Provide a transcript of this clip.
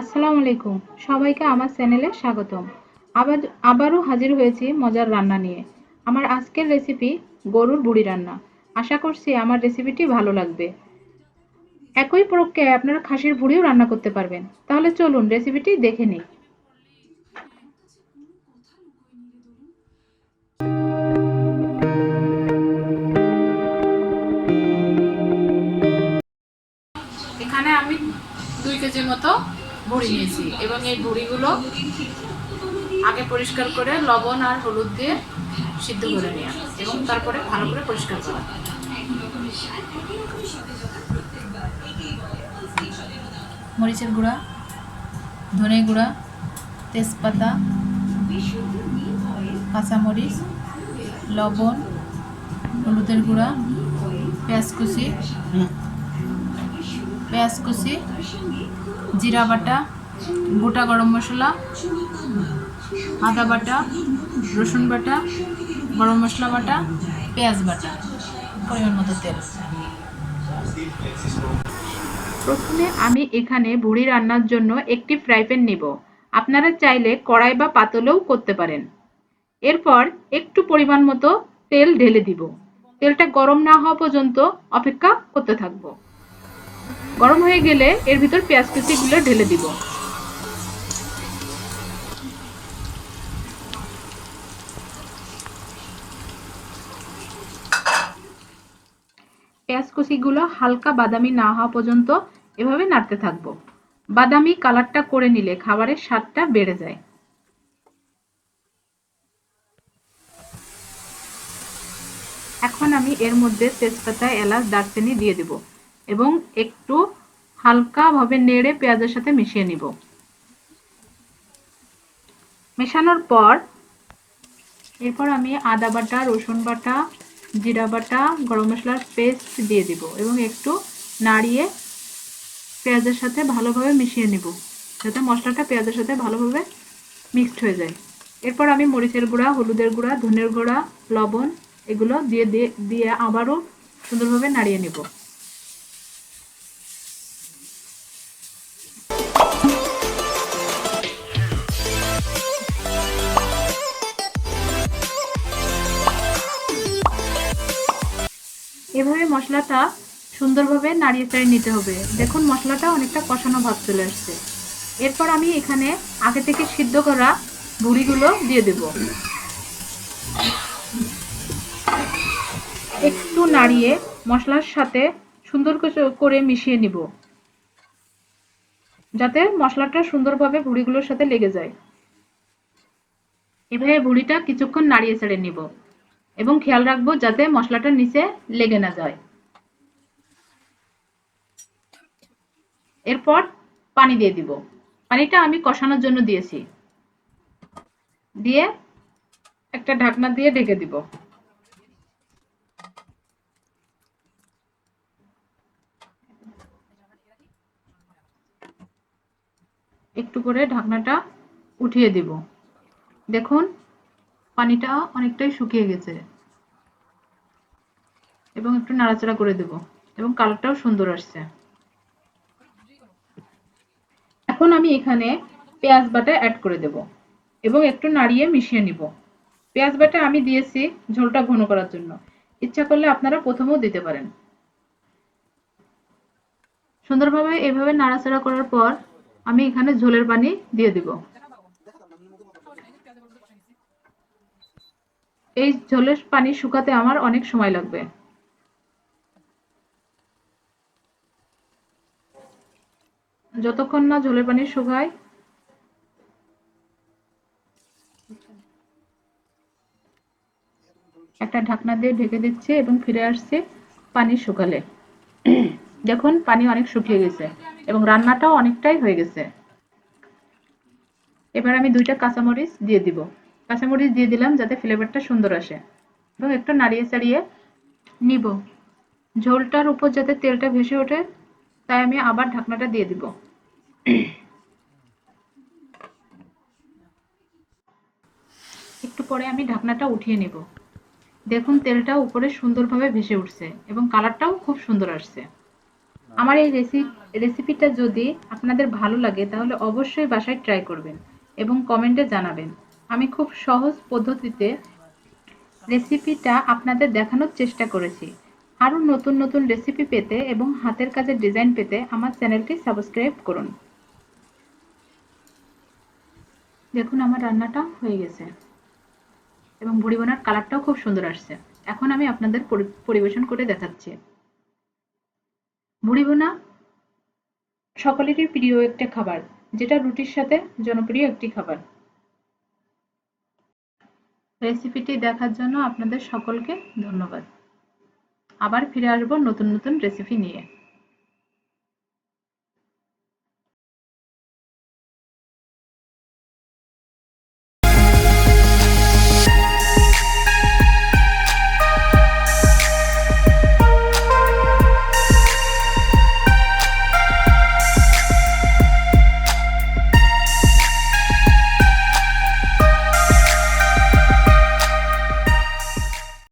আসসালামু আলাইকুম। সবাইকে আমার চ্যানেলে স্বাগতম। আবার আবারও হাজির হয়েছি মজার রান্না নিয়ে। আমার আজকের রেসিপি গরুর বুড়ি রান্না। আশা করছি আমার রেসিপিটি ভালো লাগবে। একই প্রক্রিয়ায় আপনারা খাসির বুড়িও রান্না করতে পারবেন। তাহলে চলুন রেসিপিটি দেখে নিই। এখানে আমি দুই কেজির মতো বুড়ি নিয়েছি এবং এই বুড়িগুলো আগে পরিষ্কার করে লবণ আর হলুদ দিয়ে সিদ্ধ করে নেওয়া এবং তারপরে ভালো করে পরিষ্কার করা। মরিচের গুঁড়া, ধনে গুঁড়া, তেজপাতা, কাঁচামরিচ, লবণ, হলুদের গুঁড়া, পেঁয়াজ কুচি পেঁয়াজ কুচি, জিরা বাটা, গোটা গরম মশলা, আদা বাটা, রসুন বাটা, গরম মশলা বাটা, পেঁয়াজ বাটা, পরিমাণ মতো তেল। প্রথমে আমি এখানে ভুড়ি রান্নার জন্য একটি ফ্রাই প্যান নিব। আপনারা চাইলে কড়াই বা পাতলেও করতে পারেন। এরপর একটু পরিমাণ মতো তেল ঢেলে দিব। তেলটা গরম না হওয়া পর্যন্ত অপেক্ষা করতে থাকব। গরম হয়ে গেলে এর ভিতর পেঁয়াজ কুচিগুলো ঢেলে দিব। পেঁয়াজ কুচিগুলো হালকা বাদামি না হওয়া পর্যন্ত এভাবে নাড়তে থাকব। বাদামি কালারটা করে নিলে খাবারের স্বাদটা বেড়ে যায়। এখন আমি এর মধ্যে তেজপাতা, এলাচ, দারচিনি দিয়ে দিব। এবং একটু হালকাভাবে নেড়ে পেঁয়াজের সাথে মিশিয়ে নিব। মেশানোর পর এরপর আমি আদা বাটা, রসুন বাটা, জিরা বাটা, গরম মশলার পেস্ট দিয়ে দিব এবং একটু নাড়িয়ে পেঁয়াজের সাথে ভালোভাবে মিশিয়ে নিব যাতে মশলাটা পেঁয়াজের সাথে ভালোভাবে মিক্সড হয়ে যায়। এরপর আমি মরিচের গুঁড়া, হলুদের গুঁড়া, ধনের গুঁড়া, লবণ এগুলো দিয়ে দিয়ে দিয়ে আবারও সুন্দরভাবে নাড়িয়ে নেব। এভাবে মশলাটা সুন্দরভাবে নাড়িয়ে চাড়িয়ে নিতে হবে। দেখুন, মশলাটা অনেকটা কষানো ভাব চলে আসছে। এরপর আমি এখানে আগে থেকে সিদ্ধ করা বুড়িগুলো দিয়ে দেব। একটু নাড়িয়ে মশলার সাথে সুন্দর করে মিশিয়ে নিব। যাতে মশলাটা সুন্দরভাবে বুড়িগুলোর সাথে লেগে যায়। এভাবে বুড়িটা কিছুক্ষণ নাড়িয়ে ছেড়ে নিব। এবং খেয়াল রাখব যাতে মশলাটা নিচে লেগে না যায়। এরপর পানি দিয়ে দিব। পানিটা আমি কষানোর জন্য দিয়েছি। দিয়ে একটা ঢাকনা দিয়ে ঢেকে দিব। একটু করে ঢাকনাটা উঠিয়ে দিব। দেখুন পানিটা অনেকটাই শুকিয়ে গেছে। এবং একটু নাড়াচাড়া করে দেব। এবং কালারটাও সুন্দর আসছে। এখন আমি এখানে পেঁয়াজ বাটা অ্যাড করে দেব। এবং একটু নাড়িয়ে মিশিয়ে নিব। পেঁয়াজ বাটা আমি দিয়েছি ঝোলটা ঘন করার জন্য। ইচ্ছা করলে আপনারা প্রথমেও দিতে পারেন। সুন্দরভাবে এভাবে নাড়াচাড়া করার পর আমি এখানে ঝোলের পানি দিয়ে দিব। এই ঝোলের পানি শুকাতে আমার অনেক সময় লাগবে। যতক্ষণ না ঝোলের পানি শুকায়, একটা ঢাকনা দিয়ে ঢেকে দিচ্ছি এবং ফিরে আসছি পানি শুকালে। দেখুন, পানি অনেক শুকিয়ে গেছে এবং রান্নাটাও অনেকটাই হয়ে গেছে। এবার আমি দুইটা কাঁচামরিচ দিয়ে দিব। কাঁচামরিচ দিয়ে দিলাম যাতে ফ্লেভারটা সুন্দর আসে। এবং একটু নাড়িয়ে চাড়িয়ে নিব। ঝোলটার উপর যাতে তেলটা ভেসে ওঠে, তাই আমি আবার ঢাকনাটা দিয়ে দিব। একটু পরে আমি ঢাকনাটা উঠিয়ে নেব। দেখুন, তেলটা উপরে সুন্দরভাবে ভেসে উঠছে এবং কালারটাও খুব সুন্দর আসছে। আমার এই রেসিপি রেসিপিটা যদি আপনাদের ভালো লাগে, তাহলে অবশ্যই বাসায় ট্রাই করবেন এবং কমেন্টে জানাবেন। আমি খুব সহজ পদ্ধতিতে রেসিপিটা আপনাদের দেখানোর চেষ্টা করেছি। আরও নতুন নতুন রেসিপি পেতে এবং হাতের কাজের ডিজাইন পেতে আমার চ্যানেলটি সাবস্ক্রাইব করুন। দেখুন আমার রান্নাটা হয়ে গেছে এবং ভুড়ি বোনার কালারটাও খুব সুন্দর আসছে। এখন আমি আপনাদের পরি- পরিবেশন করে দেখাচ্ছি। ভুড়ি বোনা সকলেরই প্রিয় একটা খাবার, যেটা রুটির সাথে জনপ্রিয় একটি খাবার। রেসিপিটি দেখার জন্য আপনাদের সকলকে ধন্যবাদ। আবার ফিরে আসব নতুন নতুন রেসিপি নিয়ে।